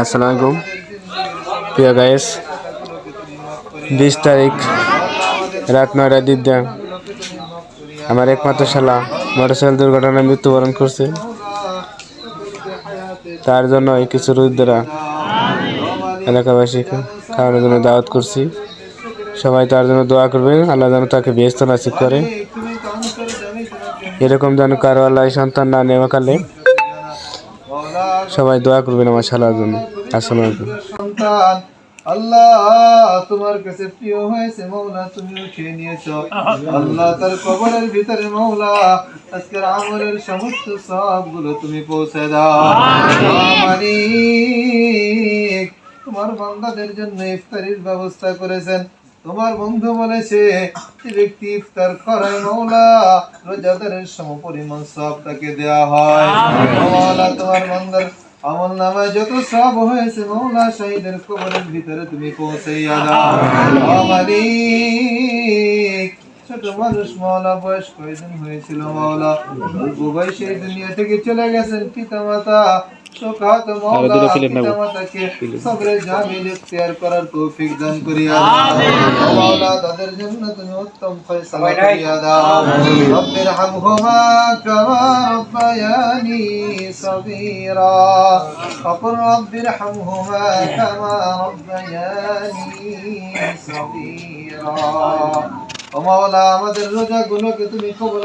আসসালামু প্রিয় গায়েস বিশ তারিখ, রাত নয়টা দিদা আমার একমাত্র শালা মোটরসাইকেল দুর্ঘটনায় মৃত্যুবরণ করছে। তার জন্য কিছু রুদ্রা এলাকাবাসীকে খাওয়ানোর জন্য দাওয়াত করছি। সবাই তার জন্য দোয়া করবে আল্লাহ যেন তাকে ব্যস্ত নাসিব করে। এরকম যেন কারও আল্লাহ সন্তান না নেওয়া কালে সবাই দোয়া করবেন আমার শালার জন্য। আসসালামু আলাইকুম। সন্তান আল্লাহ তোমার কাছে প্রিয় হয়েছে মৌলা তুমি উঠিয়ে নিয়েছো। আল্লাহ তার কবরের ভিতরে মৌলা আজকের আমলের সমস্ত সবগুলো তুমি পৌঁছে দাও। তোমার বান্দাদের জন্য ইফতারির ব্যবস্থা করেছেন। তোমার বন্ধু বলেছে যে ব্যক্তি ইফতার করে মৌলা রোজাদারের সমপরিমাণ সব তাকে দেওয়া হয়। মৌলা তোমার বন্ধুর আমল নামে যত সব হয়েছে মৌলা শহীদের কবরের ভিতরে তুমি পৌঁছাইয়া দাও মালিক ছোট মানুষ মাওলা বয়স কয়দিন হয়েছিল মাওলা অল্প বয়সে এই দুনিয়া থেকে চলে গেছেন পিতা মাতা শোকাত মাওলা পিতা মাতাকে সবরে জামিল ইখতিয়ার করার তৌফিক দান করিয়া দাও ও মাওলা তাদের জন্য তুমি উত্তম ফয়সালা করিয়া দাও রব্বির হামহুমা কামা রব্বায়ানি সগীরা وقل رب ارحمهما كما ربياني صغيرا ও আমাদের রোজাগুলোকে তুমি কবুল